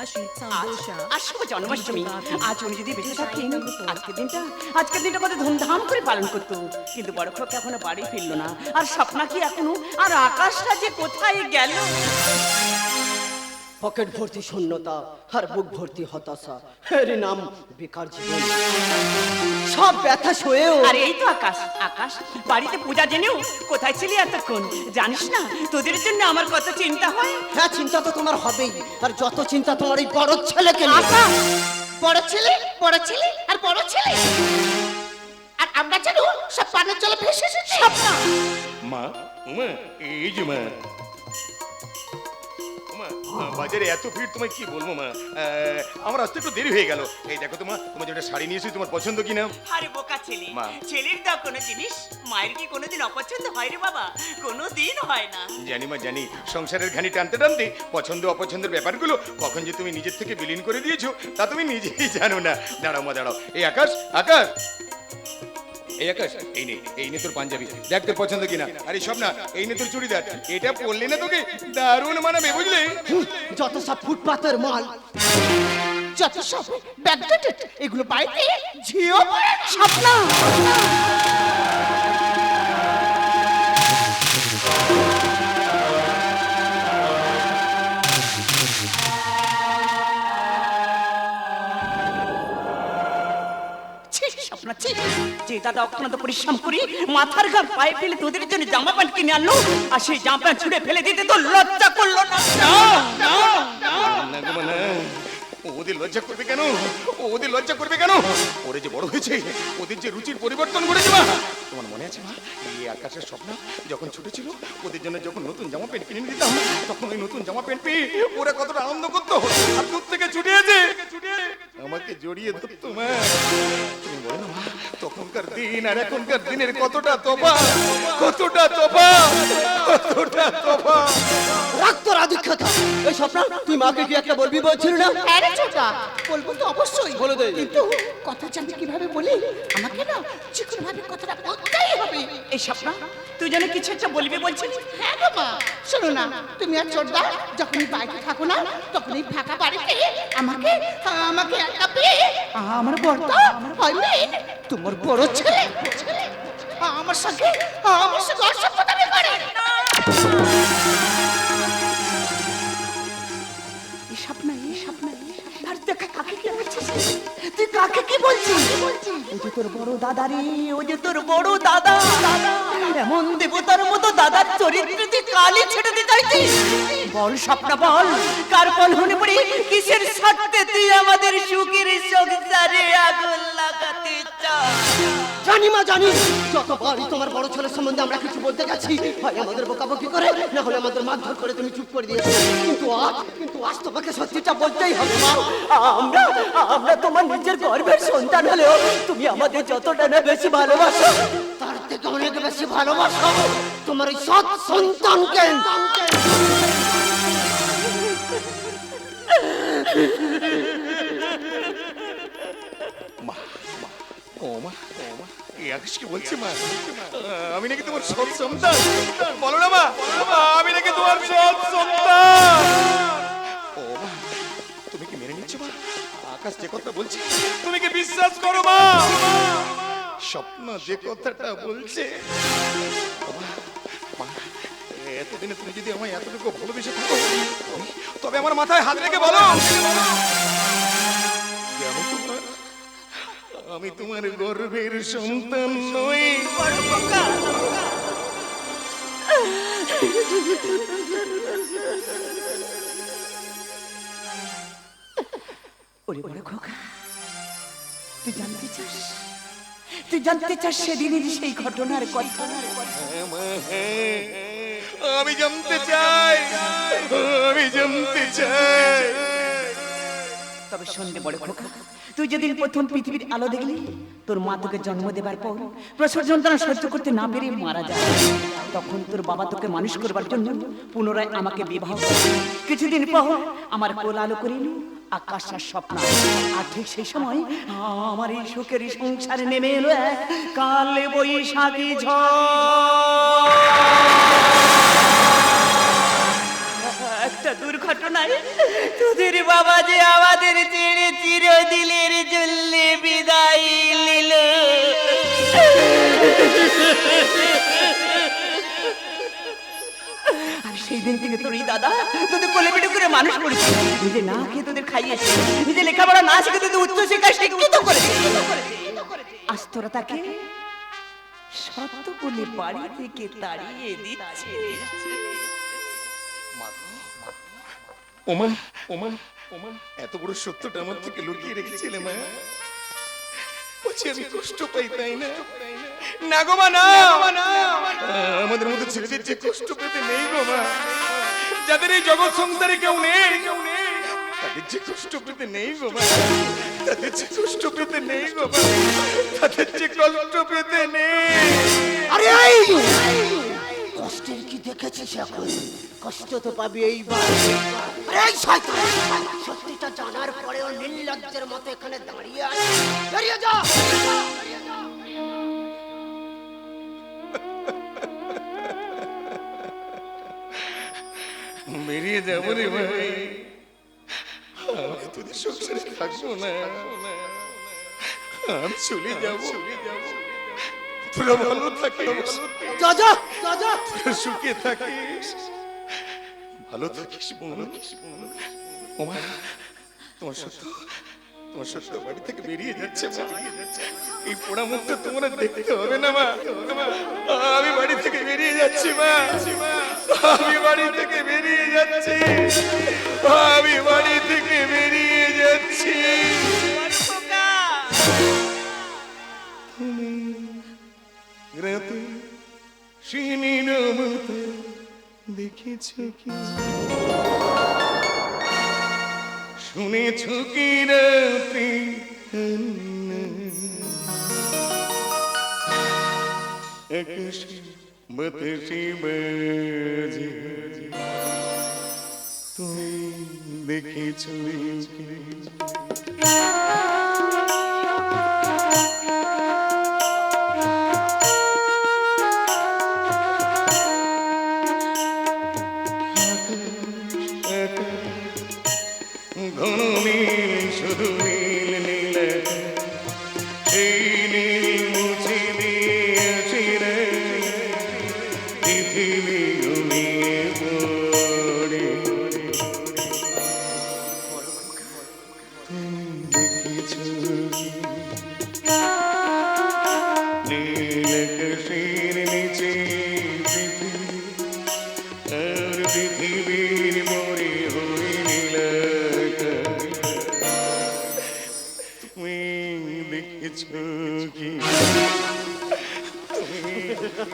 আজ আজ শুভ জন্মাষ্টমী। আজ উনি যদি বেঁচে থাকেন আজকের দিনটা আজকের দিনটা কত ধুমধাম করে পালন করতো। কিন্তু বড় খোকা এখনও বাড়ি ফিরলো না। আর স্বপ্না কি এখনও? আর আকাশটা যে কোথায় গেল? পকেট ভর্তি শূন্যতা আর বুক ভর্তি হতাশা এরই নাম বেকার জীবন। সব ব্যথা সয়েও আর এই তো আকাশ আকাশ বাড়িতে পূজা জেনেও কোথায় ছিলি এতক্ষণ? জানিস না তোদের জন্য আমার কত চিন্তা হয়? হ্যাঁ চিন্তা তো তোমার হবেই আর যত চিন্তা তোমার এই বড় ছেলেকে নিয়ে। আকাশ বড় ছেলে বড় ছেলে আর বড় ছেলে। আর আমরা যেন সব পানের জলে ভেসে এসেছি। মা এই যে মা বাজারে এত ভিড় তোমায় কি বলব মা? আমার আসতে একটু দেরি হয়ে গেল। এই দেখো তোমা তোমার যেটা শাড়ি নিয়েছি তোমার পছন্দ কি না আরে বোকা ছেলে মা। ছেলের দাও কোনো জিনিস মায়ের কি কোনোদিন অপছন্দ হয় রে বাবা? কোনোদিন হয় না। জানি মা জানি। সংসারের ঘানি টানতে টানতে পছন্দ অপছন্দের ব্যাপারগুলো কখন যে তুমি নিজের থেকে বিলীন করে দিয়েছ তা তুমি নিজেই জানো না। দাঁড়াও মা দাঁড়াও। এই আকাশ আকাশ! এই আকাশ এই নে এই নে তোর পাঞ্জাবি। দেখ তোর পছন্দ কিনা। আরে সব না এই নে তোর চুড়িদার। এটা পরলে না তোকে দারুণ মানাবে বুঝলে? যত সব ফুটপাতের মাল যত সব ব্যাকডেটেড এগুলো বাইরে ঝিও ছি, স্বপ্না, যে দাদা অক্লান্ত পরিশ্রম করি মাথার ঘাম পায়ে ফেলে তোদের জন্য জামা প্যান্ট কিনে আনলো আর সেই জামা প্যান্ট ছুড়ে ফেলে দিতে তো লজ্জা করল না। ওদের লজ্জা করবে কেন? ওদের লজ্জা করবে কেন? ওরে যে বড় হয়েছে ওদের যে রুচির পরিবর্তন করেছে মা। তোমার মনে আছে মা এই আকাশের স্বপ্ন যখন ছোট ছিল ওদের জন্য যখন নতুন জামা প্যান্ট কিনে দিতাম তখন ওই নতুন জামা প্যান্ট পেয়ে ওরা কতটা আনন্দ করতো। আর দূর থেকে ছুটে আছে আমাকে জড়িয়ে তো মা তুমি বলো না মা তখনকার দিন আর এখনকার দিনের কতটা তোপা কতটা তোপা কতটা তোপা এই স্বপ্ন তুই মাকে কি একটা বলবি বলছিল না? আরে হ্যাঁ ছোটা বলব তো অবশ্যই। বলে দে। কিন্তু কথা জানতে কীভাবে বলি? আমাকে না চিকন ভাবে কথাটা এই স্বপ্না? তুই যেন কিছু একটা বলবি বলছিস হ্যাঁ গো মা। শোনো না তুমি আর চোরদা যখনই বাইরে থাকো না তখন এই ফাঁকা বাড়িতে আমাকে আমাকে একা পেয়ে আমার বড়টা হয় তোমার বড় ছেলে। আমার সঙ্গে আমার সঙ্গে অসভ্যতা করে। তুই কাকে কি বলছিস? ওই যে তোর বড় দাদা রে, ওই যে তোর বড় দাদা। এমন দেবতার মতো দাদার চরিত্র তুই কালি ছেড়ে দিতে চাইছিস? বল স্বপ্ন বল, কার বল পড়ে কিসের সাথে তুই আমাদের সুখের সংসারে আগুন জানি মা জানি। যতবারই তোমার বড় ছেলের সম্বন্ধে আমরা কিছু বলতে গেছি হয় আমাদের বকাবকি করে না হলে আমাদের মারধর করে তুমি চুপ করে দিয়েছ। কিন্তু আজ কিন্তু আজ তোমাকে সত্যিটা বলতেই হবে মা। আমরা আমরা তোমার নিজের গর্বের সন্তান হলেও তুমি আমাদের যতটা না বেশি ভালোবাসো তার থেকে অনেক বেশি ভালোবাসো। তোমার ওই সৎ সন্তানকে। মা মা, ও মা ও মা এই আকাশ কি বলছে মা। আমি নাকি তোমার সৎ সন্তান? বলো না মা, আমি নাকি তোমার সৎ সন্তান। ও মা, তুমি কি মেনে নিচ্ছ মা? আকাশ যে কথা বলছে, তুমি কি বিশ্বাস করো মা? স্বপ্ন যে কথাটা বলছে। এতদিনে তুমি যদি আমায় এতটুকু ভালোবেসে থাকো, তবে আমার মাথায় হাত রেখে বলো। আমি তোমার গর্বের সন্তান নই। ওরে বড় খোকা তুই জানতে চাস? তুই জানতে চাস সেদিনের সেই ঘটনার কথা? আমি জানতে চাই আমি জানতে চাই। তবে সন্ধে বড় খোকা। তুই যেদিন প্রথম পৃথিবীর আলো দেখলি, তোর মা তোকে জন্ম দেবার পর প্রসব যন্ত্রণা সহ্য করতে না পেরে মারা যায়। তখন তোর বাবা তোকে মানুষ করবার জন্য পুনরায় আমাকে বিবাহ। কিছুদিন পর আমার কোল আলো করিল, আকাশ আর স্বপ্ন। আর ঠিক সেই সময় আমার এই সুখের সংসারে নেমে এলো এক কালে বৈশাখী ঝড়। একটা দুর্ঘটনা যন্ত্রণায় তোদের বাবা যে আমাদের ছেড়ে চিরদিলের জন্য বিদায় নিল। সেই দিন থেকে তোর দাদা তোদের কোলে করে মানুষ করেছে। নিজে না খেয়ে তোদের খাইয়েছে। নিজে লেখাপড়া না শিখে তোদের উচ্চ শিক্ষা শিক্ষিত করেছে। আজ তাকে সত্য ওমা ওমা ওমা এত বড় সত্যটা আমার থেকে লুকিয়ে রেখেছিলে মা বলছি আমি কষ্ট পাই তাই না? না গো মা না। আমাদের ছেলেদের যে কষ্ট পেতে নেই গো মা। যাদের এই জগৎ সংসারে কেউ নেই কেউ নেই। তাদের যে কষ্ট পেতে নেই গো মা। তাদের যে কষ্ট পেতে নেই গো মা। তাদের যে কষ্ট পেতে নেই। আরে কষ্টের কি দেখেছিস এখন? কষ্ট তো পাবি এইবার। এই শয়তান! সত্যিটা জানার পরেও নির্লজ্জের মতো এখানে দাঁড়িয়ে আছে দাঁড়িয়ে যা! বেরিয়ে যাব ভাই। আমি সংসারে থাকব না। আমি চলে যাব। তোরা ভালো থাকিস। যা যা যা যা সুখে থাকিস। ভালো থাকিস বোন ওমা তোমার সত্য তোমার সত্য বাড়ি থেকে বেরিয়ে যাচ্ছে এই পোড়া মুখটা তোমার দেখতে হবে না মা। আমি বাড়ি থেকে বেরিয়ে যাচ্ছি মা। আমি বাড়ি থেকে বেরিয়ে যাচ্ছি। আমি বাড়ি থেকে বেরিয়ে যাচ্ছি। রাতে শিনির মতো দেখেছ কি? শুনেছ কি রাতে? তুমি দেখেছ কি? পৃথিবী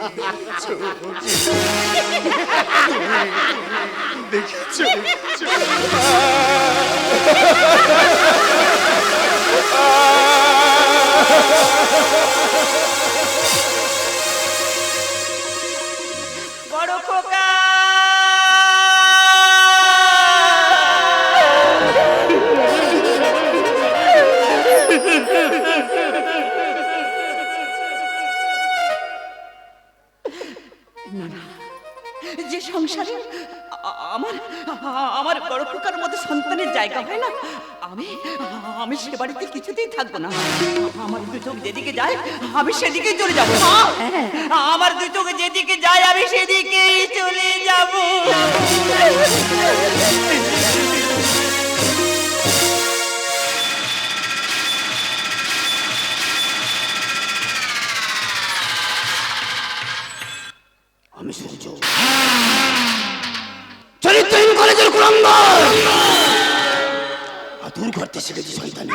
দেখেছ কি? বাড়িতে কিছুতেই থাকব না। আমার দু চোখ যেদিকে যায়, আমি সেদিকে চলে যাব। আমার দু চোখ যেদিকে যায়, আমি সেদিকেই চলে যাব। করতে শিখেছি, শয়তানি।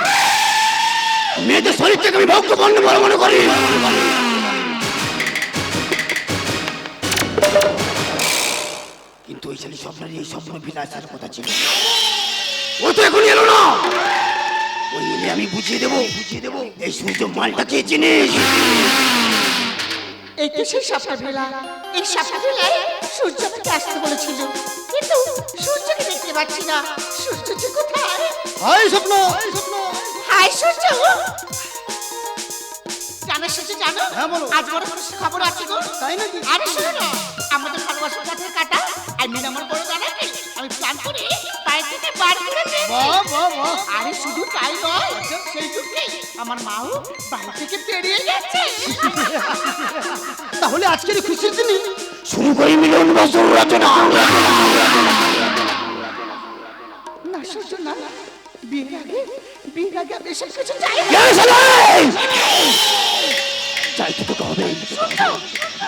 মেয়েদের শরীর থেকে আমি ভক্তপণ্য বলে মনে করি। কিন্তু ওই ছেলে স্বপ্নের, এই স্বপ্ন বিলাসের কথা ছিল। ও তো এখন এলো না। ওই এলে আমি বুঝিয়ে দেবো। বুঝিয়ে দেবো এই সূর্য মালটা কে জিনিস এই তো সেই ভেলা। এই সাপটা ভেলায় সূর্য আমাকে আসতে বলেছিল। কিন্তু সূর্যকে পাচ্ছি না। সূর্য যে কোথায় হাই স্বপ্ন। স্বপ্ন হাই সূর্য। জানো সূর্য জানো? হ্যাঁ, বলো। আজ বড় খুশি খবর আছে গো। তাই নাকি? আরে শোনো না আমাদের ভালোবাসার পথের কাটা আর মিন আমার বড় জানাকে আমি প্ল্যান করে থেকে বার করে আরে শুধু তাই নয় সেই যুগে আমার মাও বাড়ি থেকে বেরিয়ে গেছে। তাহলে আজকের খুশির দিনে শুরু করি মিলন বছর রচনা। সহ্য না বিয়ের আগে বিয়ের আগে আমি এসব কিছু চাই! চাইতে তোকে হবে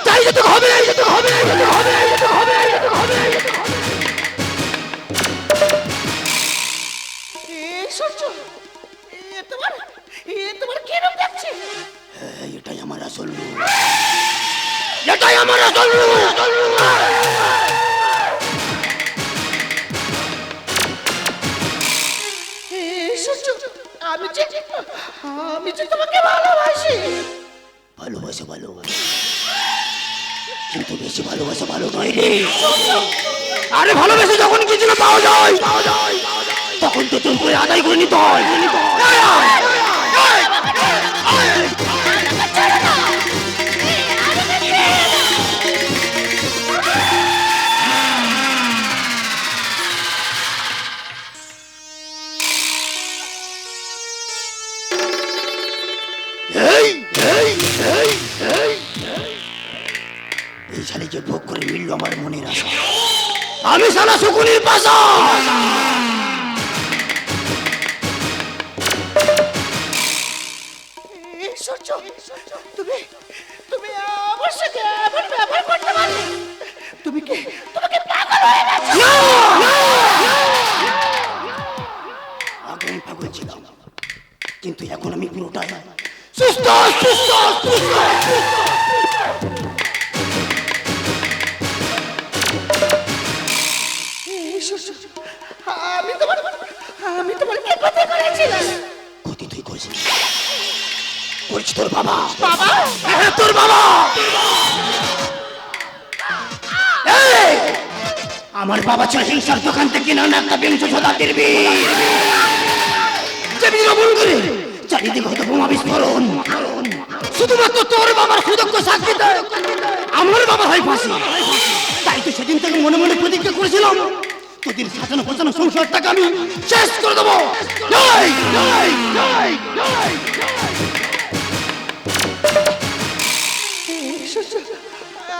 চাইতে তোকে হবে চাইতে তোকে হবে চাইতে তোকে হবে চাইতে তোকে হবে চাইতে তোকে হবে চাইতে তোকে হবে এই এ তোমার এ তোমার কিরম লাগছে এই, এটাই আমার আসল। এটাই আমার আসল রূপ। আমি যে আমি যে তোমাকে ভালোবাসি ভালোবাসো ভালোবাসো কিন্তু বেশি ভালোবাসা ভালো নয় রে আরে ভালোবেসে যখন কিছু না পাওয়া যায় পাওয়া যায় তখন তো তোর করে আদায় করে নিতে হয় শালিকে ভোগ করে মিলল আমার মনের আশা। আমি সালা শকুনির পাশা তুমি তুমি আমার সাথে এমন ব্যবহার করতে পারলে? তুমি কি তোমাকে পাগল হয়ে গেছো? আগে আমি পাগল ছিলাম। কিন্তু এখন আমি পুরোটাই সুস্থ সুস্থ সুস্থ। এই আমি তোমার কি কথা করেছিলাম ক্ষতি তুই করেছিস। করেছি তোর বাবা। বাবা? হ্যাঁ, তোর বাবা। আমার বাবা ছিল হিংসার দোকান থেকে না একটা বিংশ শতাব্দীর বীর যে করে চারিদিকে হতো বোমা বিস্ফোরণ। শুধুমাত্র তোর বাবার সুদক্ষ সাক্ষীতে আমার বাবা হয় ফাঁসি। তাই তো সেদিন থেকে মনে মনে প্রতিজ্ঞা করেছিলাম। তোদের সাজানো গোছানো সংসারটাকে আমি শেষ করে দেবো।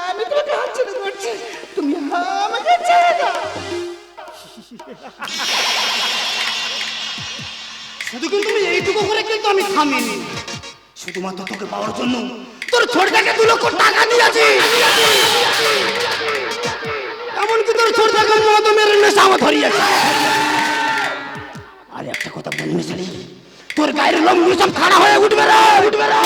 আমি তোমাকে হাত ছেড়ে করছি তুমি আমাকে ছেড়ে দাও। শুধু কিন্তু আমি এইটুকু করে কিন্তু আমি থামিনি। শুধুমাত্র তোকে পাওয়ার জন্য তোর ছোটটাকে দু লক্ষ টাকা দিয়েছি। এমনকি তোর ছোটটাকে মদ মেরে নেশা আমার ধরিয়েছে। আর একটা কথা বলে নিয়েছিলি তোর গায়ের লম্বু সব খাড়া হয়ে উঠবে রে উঠবে রে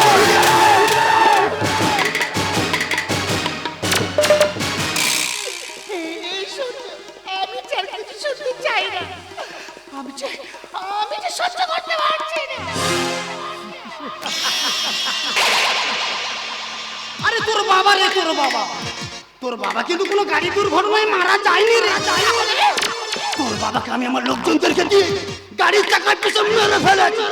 আমি যে সহ্য করতে পারছি না। আরে তোর বাবা রে তোর বাবা। তোর বাবা কিন্তু কোনো গাড়ি দুর্ঘটনায় মারা যায়নি রে। তোর বাবাকে আমি আমার লোকজনদেরকে দিয়ে গাড়ির চাকার পিছনে মেরে ফেলেছি।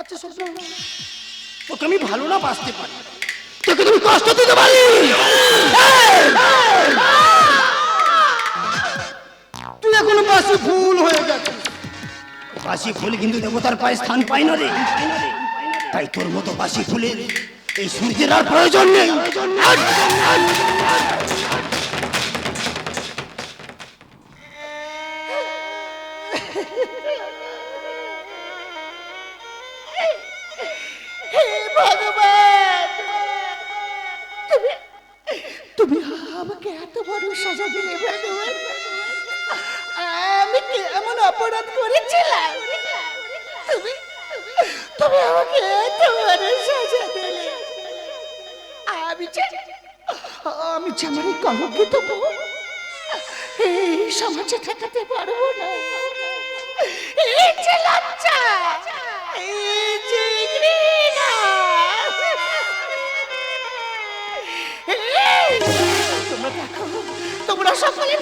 আচ্ছা। তোকে আমি ভালো না বাঁচতে পারি। তোকে তুমি কষ্ট দিতে পারি। বাসি ফুল কিন্তু দেবতার পায়ে স্থান পায় না রে। তাই তোর মতো বাসি ফুলের এই সূর্যের আর প্রয়োজন নেই। এই সমাজে ঠেকাতে পারব না। এই যে লজ্জা তোমরা দেখো তোমরা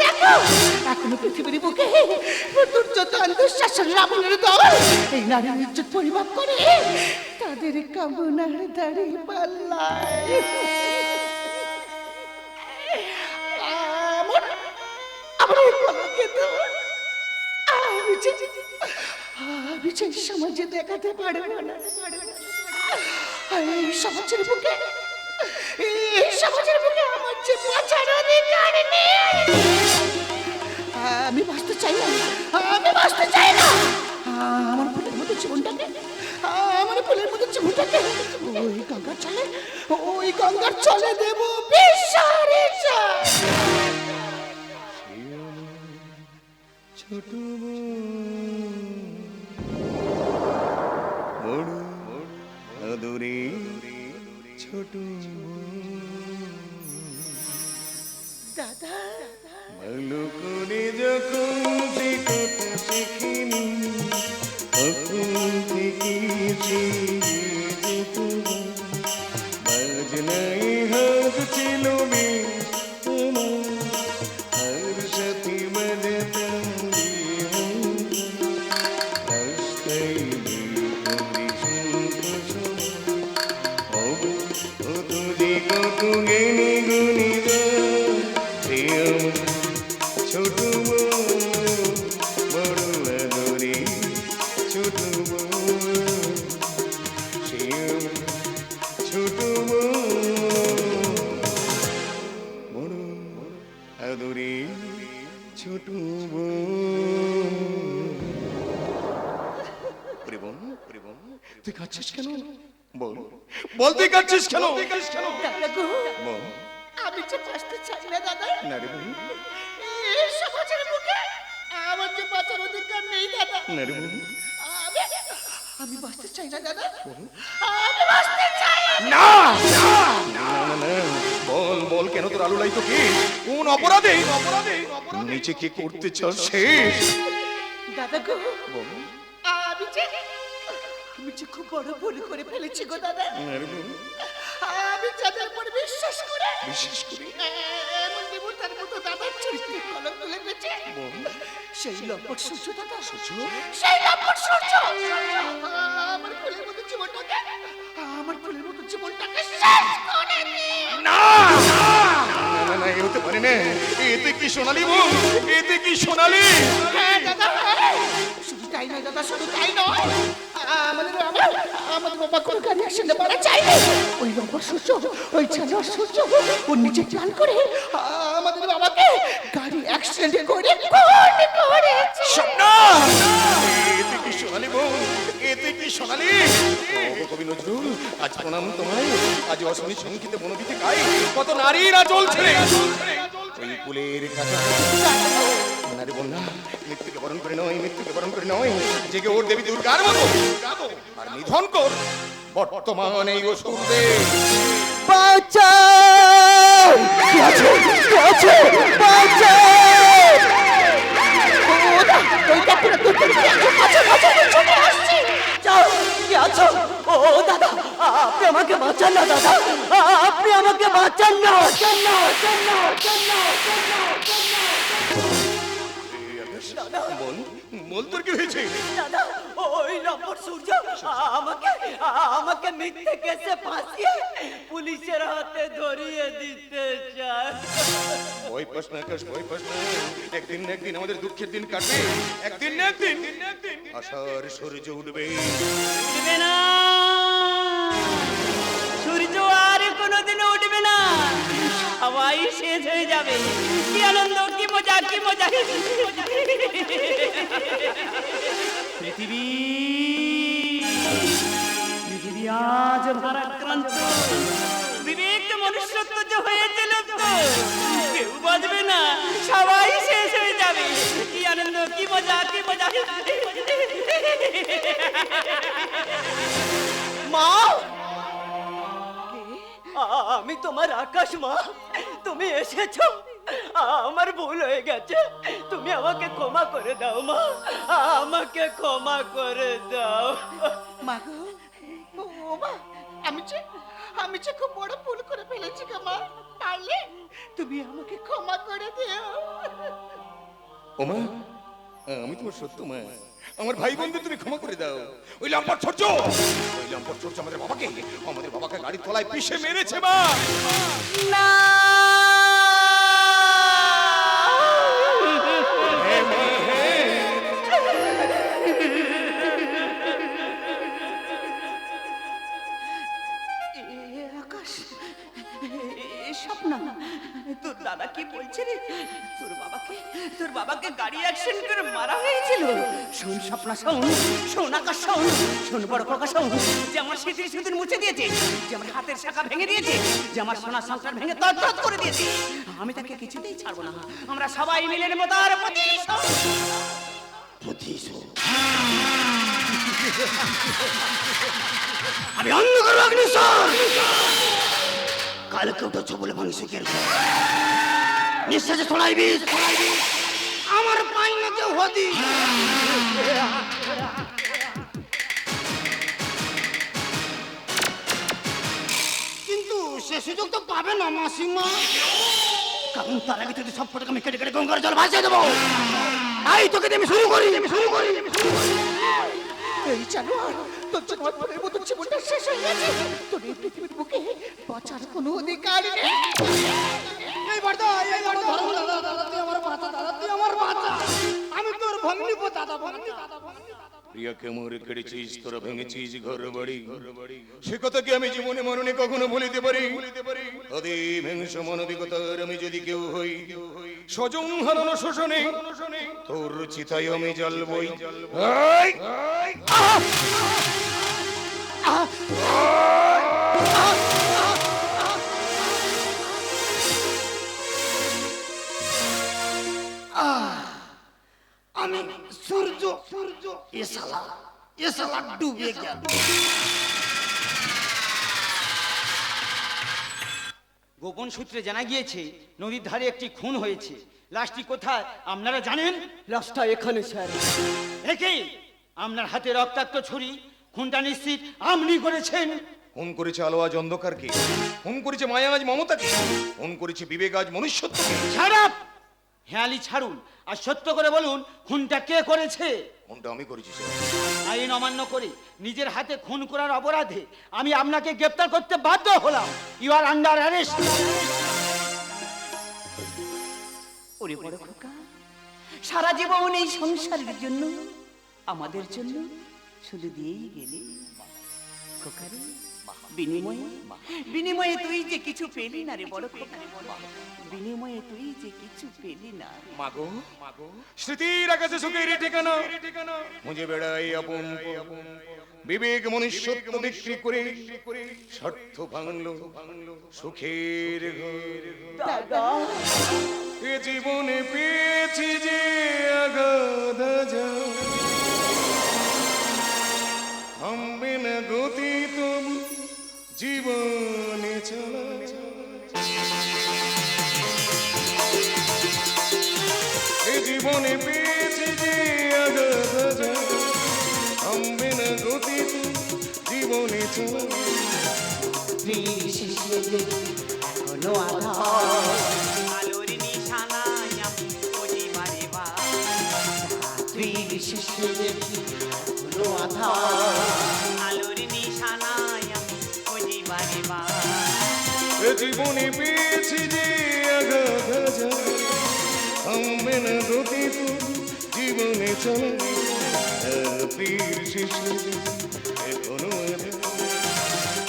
দেখো পৃথিবীর বুকে রাবণের এই ইজ্জত পরিমাপ করে তার কাদের কামনার দাড়ি পাল্লায়। যে সমাজে দেখাতে পারব না। এই সমাজের বুকে, এই সমাজের বুকে আমার যে বাঁচার অধিকার আমি বাঁচতে চাই না, আমি বাঁচতে চাই না। আমার ফুলের মতো জীবনটাকে, আমার ফুলের মতো জীবনটাকে ওই গঙ্গার চলে ওই গঙ্গার চলে দেব বিশারে ছোট আদরে ছোট দাদা। ভালো করে যখন শিখিনি তখন বোন আমি বাঁচতে চাই না দাদা। আমি বাঁচতে চাই না! না না না না। বল বল কেন তোর আলু লাই তোকে? কোন অপরাধে? অপরাধে নিচে কি করতে চাস শেষ দাদা গো আমি যে আমি যে খুব বড় ভুল করে ফেলেছি গো দাদা। আমি যাদের উপর বিশ্বাস করে বিশেষ করে? এমন দেবতার মতো দাদার চরিত্রে কলম তুলে গেছে সেই লম্পট সূর্য দাদা সেই লম্পট সূর্য আমার ফুলের মতো জীবনটাকে আমার ফুলের মতো জীবনটাকে শেষ করে না না না এ হতে পারে না এতে কি সোনালি বোন এতে কি সোনালি হ্যাঁ দাদা হ্যাঁ। শুধু তাই নয় দাদা শুধু তাই নয় আমাদের আমার আমাদের বাবা গাড়ি অ্যাক্সিডেন্টে মারা চাইনি ওই নম্বর সূর্য ওই জানোয়ার সূর্য ওর নিচে প্ল্যান করে আমাদের গাড়ি অ্যাক্সিডেন্টে করে খুন করেছে না এতে কি সোনালি বোন এতে কি সোনালি? কবি নজরুল আজ প্রণাম তোমায়। আজ অশ্বিনী সংগীতে বনবিতে গাই। কত নারী না চলছে ওই কুলের কাছে নারী বন্যা মৃত্যুকে বরণ করে নয় মৃত্যুকে বরণ করে নয়। জেগে ওর দেবী দুর্গার মতো। আর নিধন কর। বর্তমান এই অসুরদের। কে আছো? ও দাদা আপনি আমাকে বাঁচান না দাদা। আপনি আমাকে বাঁচান না বাঁচান না বাঁচান না বাঁচান না বল। বল তোর কি হয়েছে। দাদা ওই নম্বর সূর্য আমাকে আমাকে মিথ্যে কেসে ফাঁসিয়ে পুলিশের হাতে ধরিয়ে দিতে চায়। ভয় পাস না আকাশ ভয় পাস না। একদিন না একদিন আমাদের দুঃখের দিন কাটবে। একদিন না একদিন। আশার সূর্য উঠবে। উঠবে না। সবাই শেষ হয়ে যাবে। কি আনন্দ, কি মজা কি মজা। পৃথিবী পৃথিবী আজ ভারাক্রান্ত বিবেক মনুষ্যত্ব যে হয়েছিল তো। কেউ বাঁচবে না, সবাই শেষ হয়ে যাবে। কি আনন্দ, কি মজা কি মজা। মা আমি তোমার আকাশ মা তুমি এসেছ। আমার ভুল হয়ে গেছে তুমি আমাকে ক্ষমা করে দাও মা আমাকে ক্ষমা করে দাও। মা গো ও মা আমি যে আমি যে খুব বড় ভুল করে ফেলেছি গো মা পারলে তুমি আমাকে ক্ষমা করে দিও। ওমা আমি তোমার সত্য মা আমার ভাই বন্ধু তুমি ক্ষমা করে দাও। ওই লম্পট সূর্য ওই লম্পট সূর্য আমাদের বাবাকে বাবাকে তলায় পিষে মেরেছে মা। না। তোর বাবাকে গাড়ি অ্যাক্সিডেন্ট করে মারা হয়েছিল। শোন স্বপ্ন শোন শোন আকাশ শোন শোন বড় প্রকাশ শোন, যে আমার স্মৃতির সুদিন মুছে দিয়েছে, যে আমার হাতের শাখা ভেঙে দিয়েছে, যে আমার সোনার সংসার ভেঙে তৎপর করে দিয়েছে। আমি তাকে কিছুতেই ছাড়বো না। আমরা সবাই মিলে নেব তার প্রতিশোধ। আমি অন্ধকার অগ্নিশ্বর কালকে উঠেছ বলে মানুষের নিঃশ্বাসে ছড়াই বিষ আমার পাইনাতে হদি। কিন্তু সে সুযোগ তো পাবে না, মাসিমা। কারণ তার আগে যদি সব ফটোকে আমি কেটে কেটে গঙ্গার জল ভাসিয়ে দেবো। আই তোকে আমি শুরু করি আমি শুরু করি আমি শুরু করি। এই জানোয়ার তোর জানোয়ারের মতো জীবনটা শেষ হয়ে গেছে। তোর এই পৃথিবীর বুকে বাঁচার কোনো অধিকার নেই। এই বার্তা এই বার্তা দাদা দাদা তুই আমার বাচ্চা দাদা তুই আমার বাচ্চা আমি তোর ভগ্নিপো দাদা ভগ্নি দাদা ভগ্নি। প্রিয়াকে মোরে কেড়েছিস তোরা ভেঙেছিস ঘর বাড়ি সে কথা কি আমি জীবনে মরণে কখনো ভুলিতে পারি? অদি ভেংস মানবিকতার আমি যদি কেউ হই স্বজন হারানো শোষণে তোর চিতাই আমি জ্বালবই! আমি সূর্য সূর্য এ শালা এ শালা ডুবে গেল। গোপন সূত্রে জানা গিয়েছে নদীর ধারে একটি খুন হয়েছে। লাশটি কোথায় আপনারা জানেন? লাশটা এখানে স্যার। একে আপনার হাতে রক্তাক্ত ছুরি খুনটা নিশ্চিত আপনি করেছেন। ফোন করেছে আলো আজ অন্ধকারকে ফোন করেছে মায়া আজ মমতাকে ফোন করেছে বিবেক আজ মনুষ্যত্বকে ছাড়াপ! হেয়ালি ছাড়ুন আর সত্য করে বলুন খুনটা কে করেছে? ফোনটা আমি করেছি আইন অমান্য করে নিজের হাতে খুন করার অপরাধে আমি আপনাকে গ্রেপ্তার করতে বাধ্য হলাম। ইউ আর আন্ডার অ্যারেস্ট ওরে বড় খোকা সারা জীবন এই সংসারের জন্য আমাদের জন্য শুধু দিয়েই গেলে। খোকারে বিনিময়ে বিনিময়ে তুই যে কিছু পেলি না রে বড় খোকা। বিনিময়ে তুই যে কিছু পেলি না মাগো মাগো। স্মৃতির আকাশে সুখের ঠিকানা। মুঝে বেড়াই আপন। বিবেক মনুষ্যত্ব বিক্রি করে স্বার্থ ভাঙলো সুখের ঘর। দাদা। এ জীবনে পেয়েছি যে আগাধ থামবে না গতি তবু জীবনে। জীবনে পেয়েছি যে আগাধ থামবে না গতি তবু জীবনে এখনও আলোর নিশানায় আমি খুঁজি বারে বার রাত্রির দেখি এখনও আধার আলোর নিশানায় আমি খুঁজি বারে বার এ জীবনে পেয়েছি চলে রাত্রির শেষে এখনও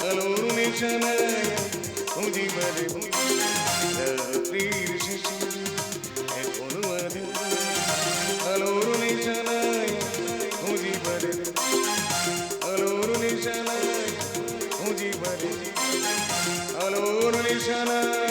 আলোর নিশানায় খুঁজি বারে রাত্রির শেষে এখনও আলোর নিশানায় খুঁজি বারে আলোর নিশানায় খুঁজি বারে আলোর নিশানা